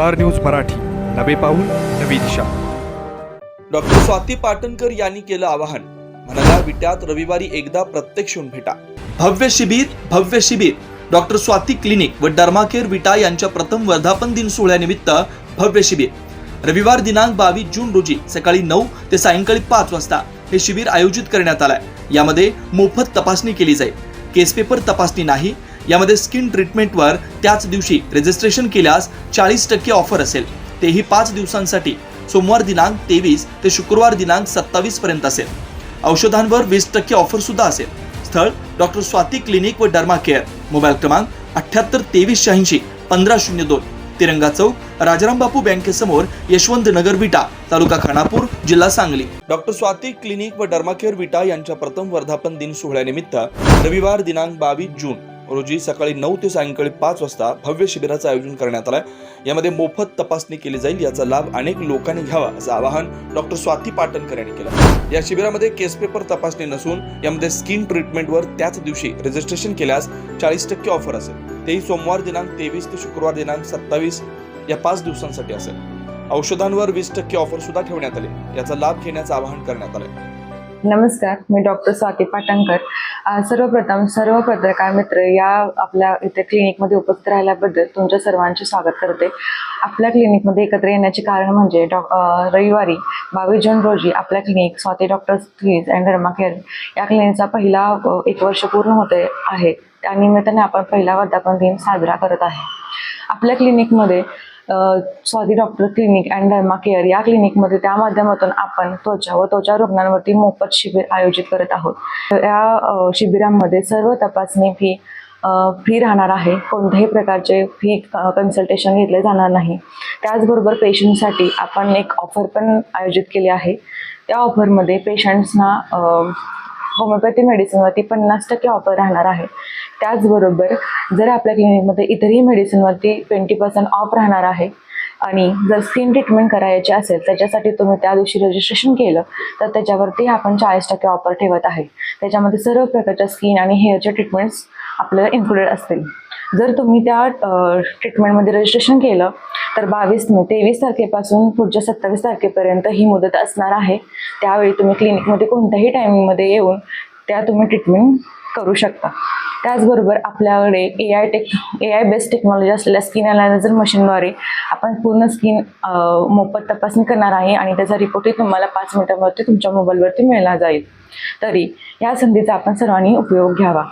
Star News Marathi. नवे पाऊल नवी दिशा. डॉक्टर स्वाती पाटणकर यांनी केलं आवाहन. म्हणाला विट्यात रविवारी एकदा प्रत्यक्ष येऊन भेटा. भव्य शिबिर भव्य शिबिर. डॉक्टर स्वाती क्लिनिक व डर्माकेअर विटा यांच्या प्रथम वर्धापन दिन सोहळ्यानिमित्त भव्य शिबिर. रविवार दिनांक बावीस जून रोजी सकाळी नऊ ते सायंकाळी पाच वाजता हे शिबिर आयोजित करण्यात आलंय. यामध्ये मोफत तपासणी केली जाईल. केस पेपर तपासणी नाही यामध्ये स्किन ट्रीटमेंटवर त्याच दिवशी रजिस्ट्रेशन केल्यास चाळीस टक्के ऑफर असेल. तेही पाच दिवसांसाठी. सोमवार दिनांक तेवीस ते शुक्रवार दिनांक सत्तावीस पर्यंत असेल. औषधांवर वीस टक्के ऑफर सुद्धा असेल. स्थळ डॉक्टर स्वाती क्लिनिक व डर्मा केअर मोबाईल क्रमांक अठ्याहत्तर तेवीस शहाऐंशी पंधरा शून्य दोन. तिरंगा चौक राजाराम बापू बँकेसमोर यशवंत नगर विटा तालुका खानापूर जिल्हा सांगली. डॉक्टर स्वाती क्लिनिक व डर्माकेअर विटा यांच्या प्रथम वर्धापन दिन सोहळ्यानिमित्त रविवार दिनांक बावीस जून. रोजी सकाळी नऊ ते सायंकाळी पाच वाजता भव्य शिबिराचं आयोजन करण्यात आलं आहे यामध्ये मोफत तपासणी केली जाईल याचा लाभ अनेक लोकांनी घ्यावा असं आवाहन डॉक्टर स्वाती पाटणकर यांनी केलं. या शिबिरामध्ये केस पेपर तपासणी नसून यामध्ये स्किन ट्रीटमेंटवर त्याच दिवशी रजिस्ट्रेशन केल्यास चाळीस टक्के ऑफर असेल. तेही सोमवार दिनांक तेवीस ते शुक्रवार दिनांक सत्तावीस या पाच दिवसांसाठी असेल. औषधांवर वीस टक्के ऑफर सुद्धा ठेवण्यात आले. याचा लाभ घेण्याचं आवाहन करण्यात आलंय. नमस्कार मी डॉक्टर स्वाती पाटणकर. सर्वप्रथम सर्व पत्रकार मित्र या आपल्या इथे क्लिनिकमध्ये उपस्थित राहिल्याबद्दल तुमच्या सर्वांचे स्वागत करते. आपल्या क्लिनिकमध्ये एकत्र येण्याचे कारण म्हणजे डॉ रविवारी बावीस जून रोजी आपल्या clinic Swati doctor clinic and derma care या क्लिनिकचा पहिला एक वर्ष पूर्ण होते आहे. त्यानिमित्ताने आपण पहिला वर्धापन दिन साजरा करत आहे. आपल्या क्लिनिकमध्ये Swati doctor clinic and derma care या क्लिनिकमध्ये त्या माध्यमातून आपण त्वचा व त्वचा रुग्णांवरती मोफत शिबिर आयोजित करत आहोत. या शिबिरांमध्ये शिबिरामध्ये सर्व तपासणी फी फी राहणार आहे. कोणत्याही प्रकारचे फी कन्सल्टेशन घेतले जाणार नाही. त्याचबरोबर पेशंटसाठी आपण एक ऑफर पण आयोजित केली आहे. त्या ऑफरमध्ये पेशंट्सना होमिओपॅथी मेडिसिनवरती पन्नास टक्के ऑफर राहणार आहे. त्याचबरोबर जर आपल्या क्लिनिकमध्ये इतरही मेडिसिनवरती ट्वेंटी पर्सेंट ऑफ राहणार आहे आणि जर स्किन ट्रीटमेंट करायची असेल त्याच्यासाठी तुम्ही त्या दिवशी रजिस्ट्रेशन केलं तर त्याच्यावरती आपण चाळीस टक्के ऑफर ठेवत आहे. त्याच्यामध्ये सर्व प्रकारच्या स्किन आणि हेअरच्या ट्रीटमेंट्स आपल्याला इन्क्लुडेड असतील. जर तुम्ही त्या ट्रीटमेंटमध्ये रजिस्ट्रेशन केलं तर बावीस तेवीस तारखेपासून पुढच्या सत्तावीस तारखेपर्यंत ही मुदत असणार आहे. त्यावेळी तुम्ही क्लिनिकमध्ये कोणत्याही टायमिंगमध्ये येऊन त्या तुम्ही ट्रीटमेंट करू शकता. त्याचबरोबर आपल्याकडे A I tech A I based technology असलेल्या स्किन अनालायझर मशीनद्वारे आपण पूर्ण स्किन मोफत तपासणी करणार आहे आणि त्याचा रिपोर्टही तुम्हाला पाच मिनिटांवरती तुमच्या मोबाईलवरती मिळला जाईल. तरी या संधीचा आपण सर्वांनी उपयोग घ्यावा.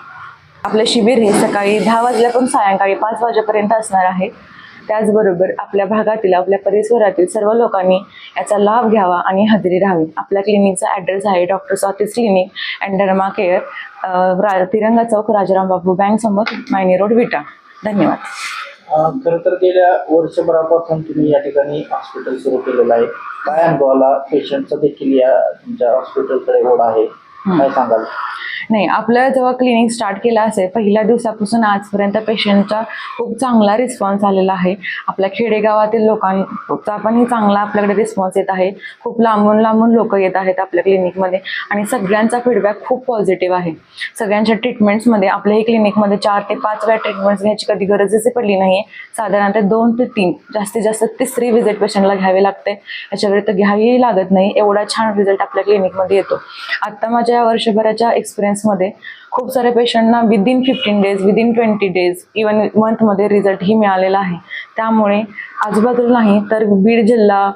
आपले शिबिर हे सकाळी दहा वाजल्यापासून सायंकाळी पाच वाजेपर्यंत असणार आहे. त्याचबरोबर आपल्या भागातील आपल्या परिसरातील सर्व लोकांनी याचा लाभ घ्यावा आणि हजेरी राहावी. आपल्या क्लिनिकचा ॲड्रेस आहे doctor Swati's clinic and derma care रा तिरंगा चौक राजाराम बापू बँक समोर मायनी रोड विटा. धन्यवाद. खरं तर गेल्या वर्षभरापासून तुम्ही या ठिकाणी हॉस्पिटल सुरू केलेलं आहे. काय अनुभवाला पेशंटचा देखील या तुमच्या हॉस्पिटलकडे ओढ आहे. काय सांगाल? नाही आपलं जेव्हा क्लिनिक स्टार्ट केलं असेल पहिल्या दिवसापासून आजपर्यंत पेशंटचा खूप चांगला रिस्पॉन्स आलेला आहे. आपल्या खेडेगावातील लोकांचा पणही चांगला आपल्याकडे रिस्पॉन्स येत आहे. खूप लांबून लांबून लोक येत आहेत आपल्या क्लिनिकमध्ये आणि सगळ्यांचा फीडबॅक खूप पॉझिटिव्ह आहे. सगळ्यांच्या ट्रीटमेंट्समध्ये आपल्याही क्लिनिकमध्ये चार ते पाच वेळा ट्रीटमेंट्स घ्यायची कधी गरजच पडली नाही साधारणतः दोन ते तीन जास्तीत जास्त तिसरी विजिट पेशंटला घ्यावी लागते. याच्या व्यतिरिक्त घ्यावीही लागत नाही. एवढा छान रिझल्ट आपल्या क्लिनिकमध्ये येतो. आत्ता माझ्या या वर्षभराच्या एक्सपिरियन्समध्ये खूप सारे पेशंटना within fifteen days within twenty days even मंथमध्ये रिझल्टही मिळालेला आहे. त्यामुळे आजूबाजूला नाही तर बीड जिल्हा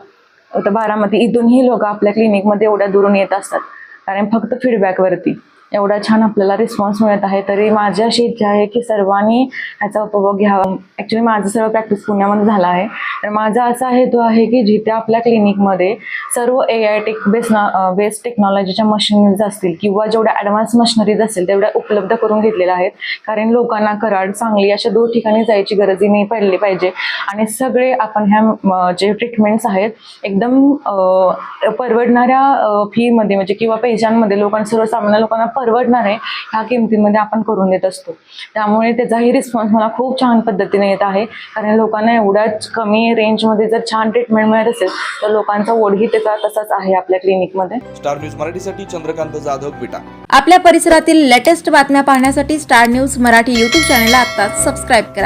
तर बारामती इथूनही लोक आपल्या क्लिनिकमध्ये एवढ्या दुरून येत असतात. कारण फक्त फीडबॅकवरती एवढा छान आपल्याला रिस्पॉन्स मिळत आहे. तरी माझी अशी इच्छा आहे की सर्वांनी ह्याचा उपभोग घ्यावा. ॲक्च्युली माझं सर्व प्रॅक्टिस पुण्यामध्ये झालं आहे. तर माझा असा हेतू आहे की जिथे आपल्या क्लिनिकमध्ये सर्व A I tech base based टेक्नॉलॉजीच्या मशिनरीज असतील किंवा जेवढ्या ॲडव्हान्स मशिनरीज असतील तेवढ्या उपलब्ध करून घेतलेल्या आहेत. कारण लोकांना कराड सांगली अशा दोन ठिकाणी जायची गरजही नाही पडली पाहिजे. आणि सगळे आपण ह्या जे ट्रीटमेंट्स आहेत एकदम परवडणाऱ्या फीमध्ये म्हणजे किंवा पैशांमध्ये लोकांना सर्वसामान्य लोकांना परवडणार आहे ह्या किमतीमध्ये आपण करून देत असतो. त्यामुळे त्याचाही रिस्पॉन्स मला खूप छान पद्धतीने येत आहे. कारण लोकांना एवढ्याच कमी रेंजमध्ये जर छान ट्रीटमेंट मिळत असेल तर लोकांचा ओढही त्याचा तसाच आहे आपल्या क्लिनिकमध्ये स्टार न्यूज मराठीसाठी चंद्रकांत जाधव विटा. आपल्या परिसरातील लेटेस्ट बातम्या पाहण्यासाठी स्टार न्यूज मराठी यूट्यूब चॅनलला आत्ताच सबस्क्राईब करा.